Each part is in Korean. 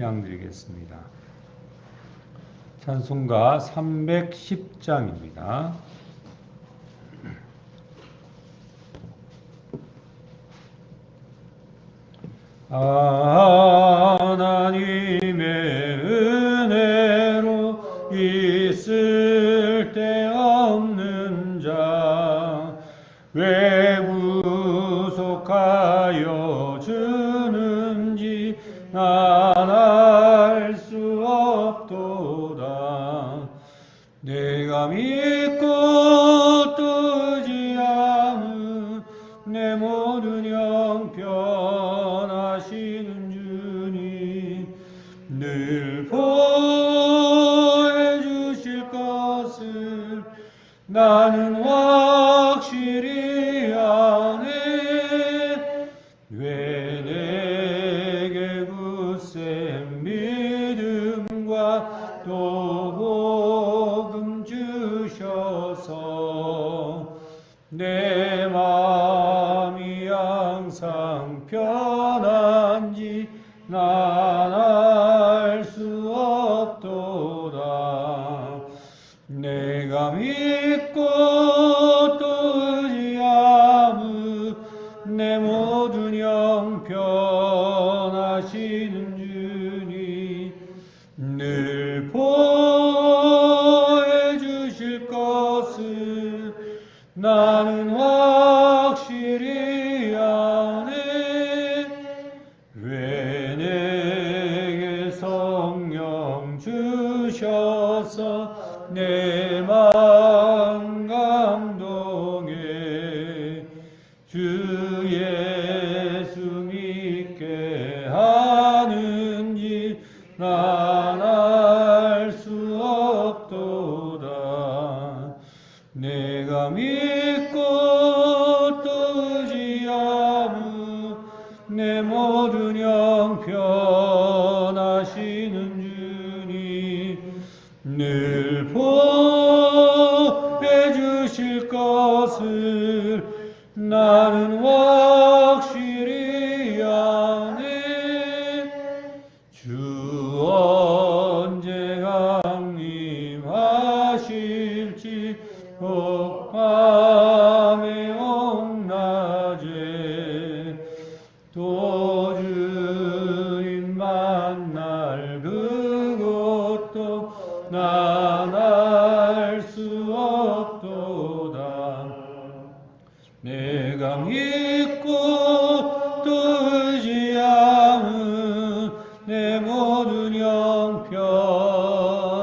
찬양 드리겠습니다. 찬송가 310장입니다. 하나님의 은혜로 있을 나는 내 내 보해 주실 내가 믿고 뜨지 않은 내 모든 형편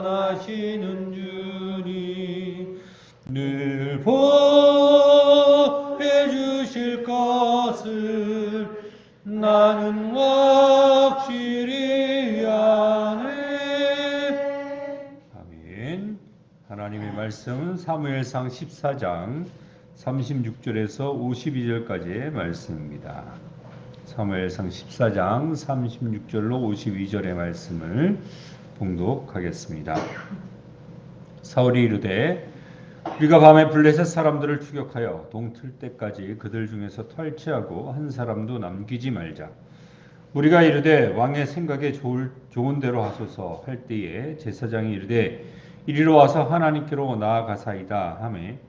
하시는 주님 늘 보해 주실 것을 나는 확실히 아네. 아멘. 하나님의 말씀은 사무엘상 14장 36절에서 52절까지의 말씀입니다. 사무엘상 14장 36절로 52절의 말씀을 봉독하겠습니다. 사울이 이르되 우리가 밤에 블레셋 사람들을 추격하여 동틀 때까지 그들 중에서 탈취하고 한 사람도 남기지 말자. 우리가 이르되 왕의 생각에 좋을, 좋은 대로 하소서 할 때에 제사장이 이르되 이리로 와서 하나님께로 나아가사이다 하매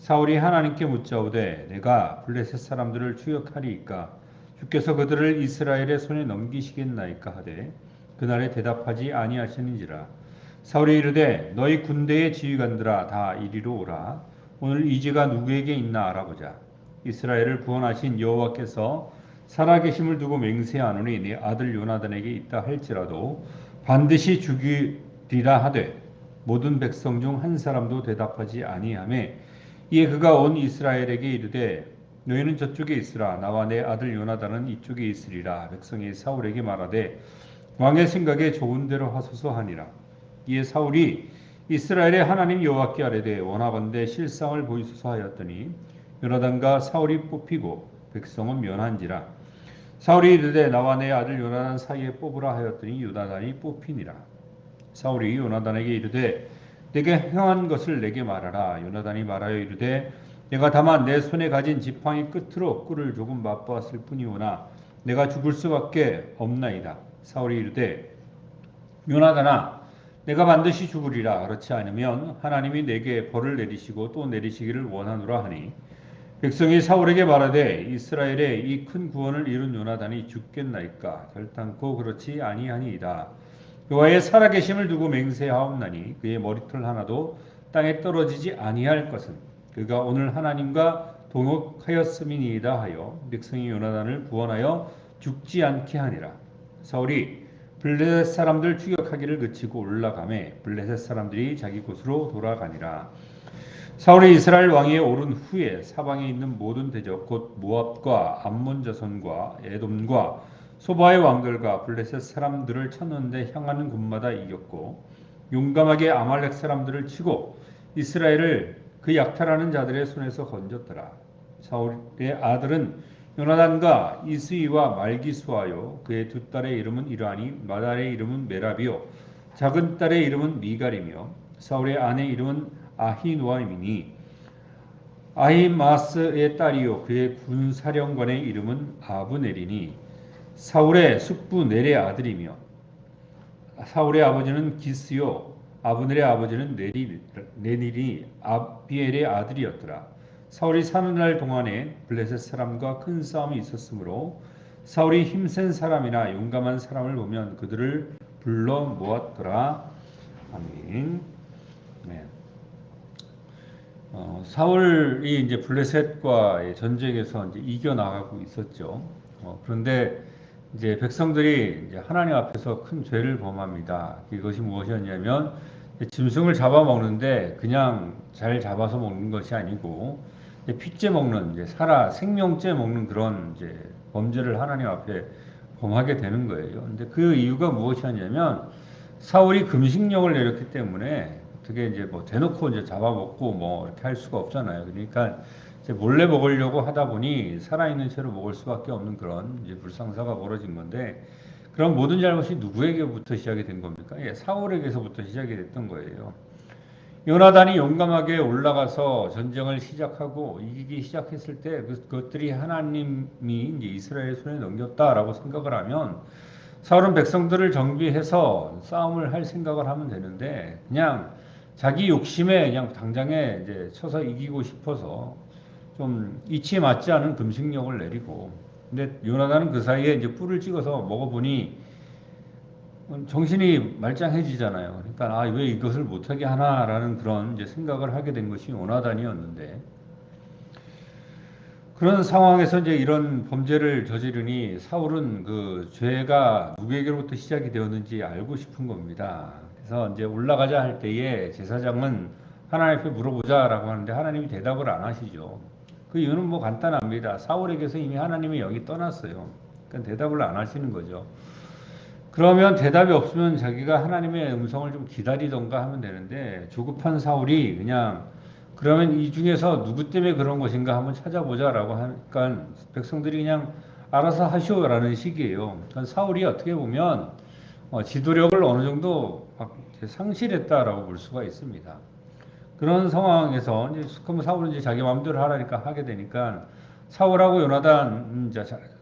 사울이 하나님께 묻자오되 내가 블레셋 사람들을 추격하리이까? 주께서 그들을 이스라엘의 손에 넘기시겠나이까 하되 그날에 대답하지 아니하시는지라. 사울이 이르되 너희 군대의 지휘관들아 다 이리로 오라. 오늘 이지가 누구에게 있나 알아보자. 이스라엘을 구원하신 여호와께서 살아계심을 두고 맹세하노니 네 아들 요나단에게 있다 할지라도 반드시 죽이리라 하되 모든 백성 중 한 사람도 대답하지 아니하매 이에 그가 온 이스라엘에게 이르되 너희는 저쪽에 있으라. 나와 내 아들 요나단은 이쪽에 있으리라. 백성이 사울에게 말하되 왕의 생각에 좋은 대로 하소서 하니라. 이에 사울이 이스라엘의 하나님 여호와께 아뢰되 원하건대 실상을 보이소서 하였더니 요나단과 사울이 뽑히고 백성은 면한지라. 사울이 이르되 나와 내 아들 요나단 사이에 뽑으라 하였더니 요나단이 뽑히니라. 사울이 요나단에게 이르되 내게 행한 것을 내게 말하라. 요나단이 말하여 이르되 내가 다만 내 손에 가진 지팡이 끝으로 꿀을 조금 맛보았을 뿐이오나 내가 죽을 수밖에 없나이다. 사울이 이르되 요나단아 내가 반드시 죽으리라. 그렇지 않으면 하나님이 내게 벌을 내리시고 또 내리시기를 원하노라 하니. 백성이 사울에게 말하되 이스라엘의 이 큰 구원을 이룬 요나단이 죽겠나이까? 결단코 그렇지 아니하니이다 여호와의 살아계심을 두고 맹세하옵나니 그의 머리털 하나도 땅에 떨어지지 아니할 것은 그가 오늘 하나님과 동역하였음이니이다 하여 백성이 요나단을 구원하여 죽지 않게 하니라 사울이 블레셋 사람들 추격하기를 그치고 올라가매 블레셋 사람들이 자기 곳으로 돌아가니라. 사울이 이스라엘 왕위에 오른 후에 사방에 있는 모든 대적 곧 모압과 암몬 자손과 에돔과 소바의 왕들과 블레셋 사람들을 쳤는데 향하는 곳마다 이겼고 용감하게 아말렉 사람들을 치고 이스라엘을 그 약탈하는 자들의 손에서 건졌더라. 사울의 아들은 요나단과 이스이와 말기수하여 그의 두 딸의 이름은 이러하니 마달의 이름은 메라비요 작은 딸의 이름은 미갈이며 사울의 아내 이름은 아히노아임이니 아히마스의 딸이요 그의 군사령관의 이름은 아브넬이니 사울의 숙부 넬의 아들이며 사울의 아버지는 기스요 아브넬의 아버지는 네리, 네닐이 아비엘의 아들이었더라. 사울이 사는 날 동안에 블레셋 사람과 큰 싸움이 있었으므로 사울이 힘센 사람이나 용감한 사람을 보면 그들을 불러 모았더라. 아멘. 네. 어, 사울이 이제 블레셋과의 전쟁에서 이제 이겨 나가고 있었죠. 어, 그런데 이제 백성들이 이제 하나님 앞에서 큰 죄를 범합니다. 이것이 무엇이었냐면 짐승을 잡아 먹는데 그냥 잘 잡아서 먹는 것이 아니고 핏째 먹는 이제 살아 생명째 먹는 그런 이제 범죄를 하나님 앞에 범하게 되는 거예요. 근데 그 이유가 무엇이었냐면 사울이 금식령을 내렸기 때문에 어떻게 이제 뭐 대놓고 이제 잡아먹고 뭐 이렇게 할 수가 없잖아요. 그러니까 몰래 먹으려고 하다 보니 살아있는 채로 먹을 수밖에 없는 그런 불상사가 벌어진 건데 그럼 모든 잘못이 누구에게부터 시작이 된 겁니까? 예, 사울에게서부터 시작이 됐던 거예요. 요나단이 용감하게 올라가서 전쟁을 시작하고 이기기 시작했을 때 그, 그것들이 하나님이 이제 이스라엘 손에 넘겼다라고 생각을 하면 사울은 백성들을 정비해서 싸움을 할 생각을 하면 되는데 그냥 자기 욕심에 그냥 당장에 이제 쳐서 이기고 싶어서 좀 이치에 맞지 않은 금식령을 내리고 근데 요나단은 그 사이에 이제 뿔을 찍어서 먹어보니 정신이 말짱해지잖아요. 그러니까 아, 왜 이것을 못하게 하나라는 그런 이제 생각을 하게 된 것이 요나단이었는데 그런 상황에서 이제 이런 범죄를 저지르니 사울은 그 죄가 누구에게로부터 시작이 되었는지 알고 싶은 겁니다. 그래서 이제 올라가자 할 때에 제사장은 하나님 앞에 물어보자라고 하는데 하나님이 대답을 안 하시죠. 그 이유는 뭐 간단합니다. 사울에게서 이미 하나님의 영이 떠났어요. 그러니까 대답을 안 하시는 거죠. 그러면 대답이 없으면 자기가 하나님의 음성을 좀 기다리던가 하면 되는데 조급한 사울이 그냥 그러면 이 중에서 누구 때문에 그런 것인가 한번 찾아보자라고 하니까 백성들이 그냥 알아서 하시오라는 식이에요. 그러니까 사울이 어떻게 보면 어, 지도력을 어느 정도 상실했다라고 볼 수가 있습니다. 그런 상황에서 이제 그럼 사울은 이제 자기 마음대로 하라니까 하게 되니까 사울하고 요나단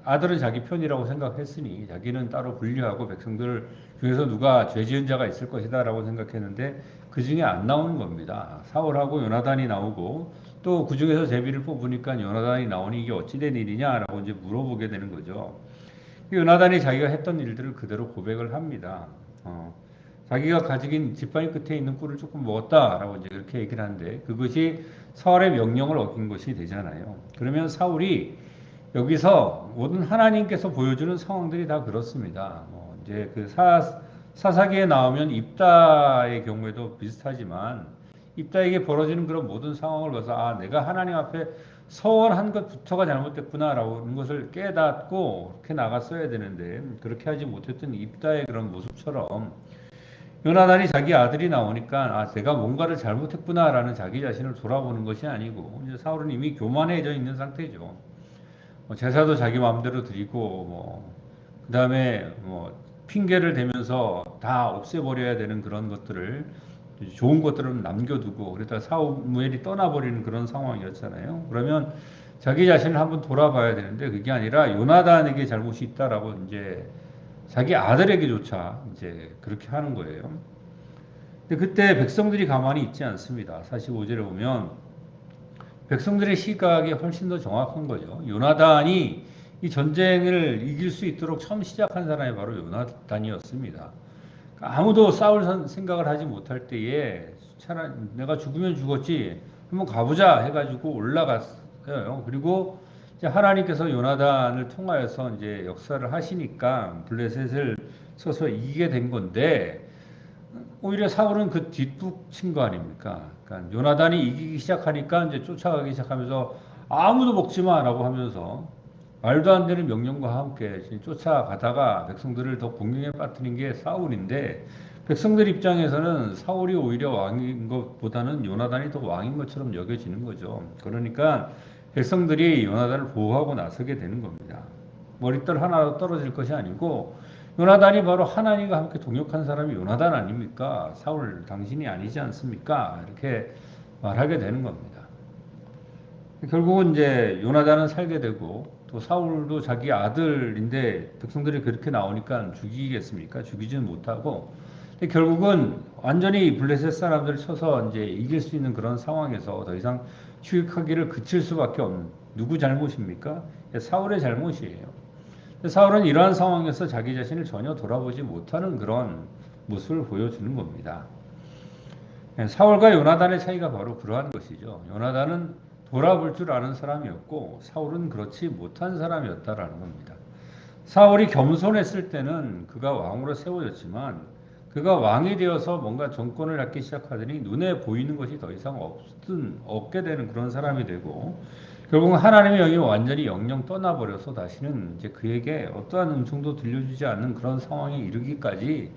아들은 자기 편이라고 생각했으니 자기는 따로 분리하고 백성들 중에서 누가 죄 지은 자가 있을 것이다라고 생각했는데 그 중에 안 나오는 겁니다. 사울하고 요나단이 나오고 또 그 중에서 제비를 뽑으니까 요나단이 나오니 이게 어찌된 일이냐라고 이제 물어보게 되는 거죠. 요나단이 자기가 했던 일들을 그대로 고백을 합니다. 어, 자기가 가지긴 지팡이 끝에 있는 꿀을 조금 먹었다라고 이제 그렇게 얘기를 하는데 그것이 사울의 명령을 어긴 것이 되잖아요. 그러면 사울이 여기서 모든 하나님께서 보여주는 상황들이 다 그렇습니다. 뭐 이제 그 사, 사사기에 나오면 입다의 경우에도 비슷하지만 입다에게 벌어지는 그런 모든 상황을 봐서 아 내가 하나님 앞에 서원한 것부터가 잘못됐구나라는 것을 깨닫고 그렇게 나갔어야 되는데 그렇게 하지 못했던 입다의 그런 모습처럼 요나단이 자기 아들이 나오니까 아 내가 뭔가를 잘못했구나라는 자기 자신을 돌아보는 것이 아니고 이제 사울은 이미 교만해져 있는 상태죠. 뭐 제사도 자기 마음대로 드리고 뭐 그다음에 뭐 핑계를 대면서 다 없애버려야 되는 그런 것들을 좋은 것들은 남겨두고 그러다 사무엘이 떠나버리는 그런 상황이었잖아요. 그러면 자기 자신을 한번 돌아봐야 되는데 그게 아니라 요나단에게 잘못이 있다라고 이제 자기 아들에게조차 이제 그렇게 하는 거예요. 근데 그때 백성들이 가만히 있지 않습니다. 45절에 보면 백성들의 시각이 훨씬 더 정확한 거죠. 요나단이 이 전쟁을 이길 수 있도록 처음 시작한 사람이 바로 요나단이었습니다. 아무도 싸울 생각을 하지 못할 때에 차라리 내가 죽으면 죽었지 한번 가보자 해가지고 올라갔어요. 그리고 이제 하나님께서 요나단을 통하여서 이제 역사를 하시니까 블레셋을 서서 이기게 된 건데 오히려 사울은 그 뒷북 친 거 아닙니까? 그러니까 요나단이 이기기 시작하니까 이제 쫓아가기 시작하면서 아무도 먹지 마라고 하면서 말도 안 되는 명령과 함께 쫓아가다가 백성들을 더 공경에 빠뜨린 게 사울인데 백성들 입장에서는 사울이 오히려 왕인 것보다는 요나단이 더 왕인 것처럼 여겨지는 거죠. 그러니까 백성들이 요나단을 보호하고 나서게 되는 겁니다. 머리털 하나 떨어질 것이 아니고 요나단이 바로 하나님과 함께 동역한 사람이 요나단 아닙니까? 사울 당신이 아니지 않습니까? 이렇게 말하게 되는 겁니다. 결국은 이제 요나단은 살게 되고 또 사울도 자기 아들인데 백성들이 그렇게 나오니까 죽이겠습니까? 죽이지는 못하고 결국은 완전히 블레셋 사람들을 쳐서 이제 이길 수 있는 그런 상황에서 더 이상 추격하기를 그칠 수밖에 없는 누구 잘못입니까? 사울의 잘못이에요. 사울은 이러한 상황에서 자기 자신을 전혀 돌아보지 못하는 그런 모습을 보여주는 겁니다. 예, 사울과 요나단의 차이가 바로 그러한 것이죠. 요나단은 돌아볼 줄 아는 사람이었고 사울은 그렇지 못한 사람이었다라는 겁니다. 사울이 겸손했을 때는 그가 왕으로 세워졌지만 그가 왕이 되어서 뭔가 정권을 잡기 시작하더니 눈에 보이는 것이 더 이상 없든 없게 되는 그런 사람이 되고 결국 하나님의 영이 완전히 영영 떠나버려서 다시는 이제 그에게 어떠한 음성도 들려주지 않는 그런 상황에 이르기까지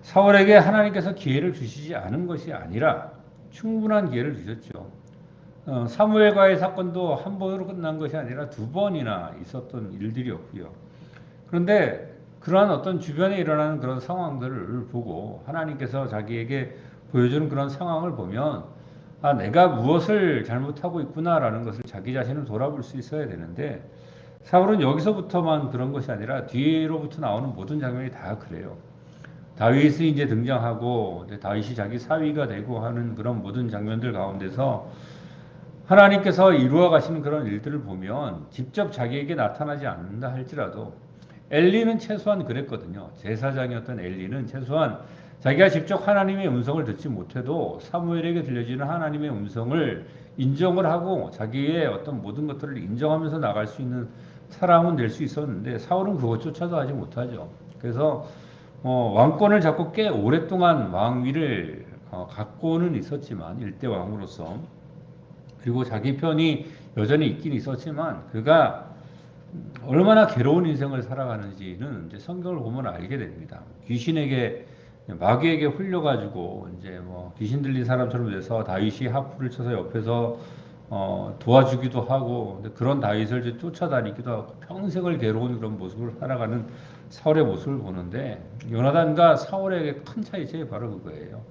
사울에게 하나님께서 기회를 주시지 않은 것이 아니라 충분한 기회를 주셨죠. 어, 사무엘과의 사건도 한 번으로 끝난 것이 아니라 두 번이나 있었던 일들이었고요. 그런데 그러한 어떤 주변에 일어나는 그런 상황들을 보고 하나님께서 자기에게 보여주는 그런 상황을 보면 아, 내가 무엇을 잘못하고 있구나라는 것을 자기 자신을 돌아볼 수 있어야 되는데 사울은 여기서부터만 그런 것이 아니라 뒤로부터 나오는 모든 장면이 다 그래요. 다윗이 이제 등장하고 다윗이 자기 사위가 되고 하는 그런 모든 장면들 가운데서 하나님께서 이루어 가시는 그런 일들을 보면 직접 자기에게 나타나지 않는다 할지라도 엘리는 최소한 그랬거든요. 제사장이었던 엘리는 최소한 자기가 직접 하나님의 음성을 듣지 못해도 사무엘에게 들려지는 하나님의 음성을 인정을 하고 자기의 어떤 모든 것들을 인정하면서 나갈 수 있는 사람은 될 수 있었는데 사울은 그것조차도 하지 못하죠. 그래서 어, 왕권을 잡고 꽤 오랫동안 왕위를 어, 갖고는 있었지만 일대 왕으로서 그리고 자기 편이 여전히 있긴 있었지만 그가 얼마나 괴로운 인생을 살아가는지는 이제 성경을 보면 알게 됩니다. 귀신에게 마귀에게 홀려가지고 이제 뭐 귀신 들린 사람처럼 돼서 다윗이 하프를 쳐서 옆에서 어, 도와주기도 하고 그런 다윗을 이제 쫓아다니기도 하고 평생을 괴로운 그런 모습을 살아가는 사울의 모습을 보는데 요나단과 사울에게 큰 차이점이 바로 그거예요.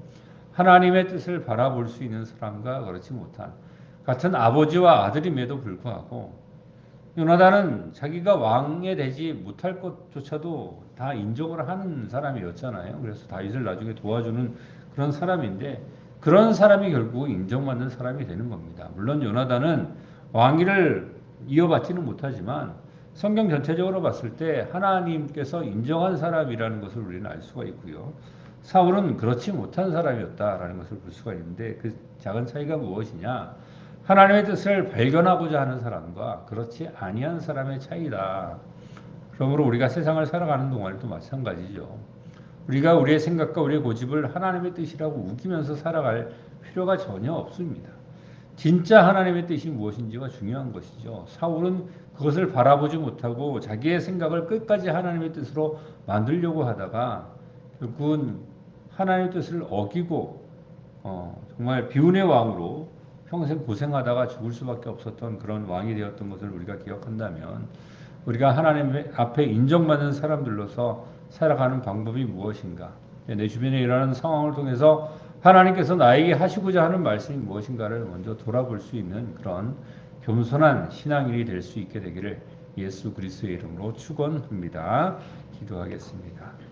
하나님의 뜻을 바라볼 수 있는 사람과 그렇지 못한 같은 아버지와 아들임에도 불구하고 요나단은 자기가 왕에 되지 못할 것조차도 다 인정을 하는 사람이었잖아요. 그래서 다윗을 나중에 도와주는 그런 사람인데 그런 사람이 결국 인정받는 사람이 되는 겁니다. 물론 요나단은 왕위를 이어받지는 못하지만 성경 전체적으로 봤을 때 하나님께서 인정한 사람이라는 것을 우리는 알 수가 있고요. 사울은 그렇지 못한 사람이었다라는 것을 볼 수가 있는데 그 작은 차이가 무엇이냐? 하나님의 뜻을 발견하고자 하는 사람과 그렇지 아니한 사람의 차이다. 그러므로 우리가 세상을 살아가는 동안에도 마찬가지죠. 우리가 우리의 생각과 우리의 고집을 하나님의 뜻이라고 우기면서 살아갈 필요가 전혀 없습니다. 진짜 하나님의 뜻이 무엇인지가 중요한 것이죠. 사울은 그것을 바라보지 못하고 자기의 생각을 끝까지 하나님의 뜻으로 만들려고 하다가 결국은 하나님의 뜻을 어기고 어, 정말 비운의 왕으로 평생 고생하다가 죽을 수밖에 없었던 그런 왕이 되었던 것을 우리가 기억한다면 우리가 하나님 앞에 인정받는 사람들로서 살아가는 방법이 무엇인가? 내 주변에 일어나는 상황을 통해서 하나님께서 나에게 하시고자 하는 말씀이 무엇인가를 먼저 돌아볼 수 있는 그런 겸손한 신앙인이 될 수 있게 되기를 예수 그리스도의 이름으로 축원합니다. 기도하겠습니다.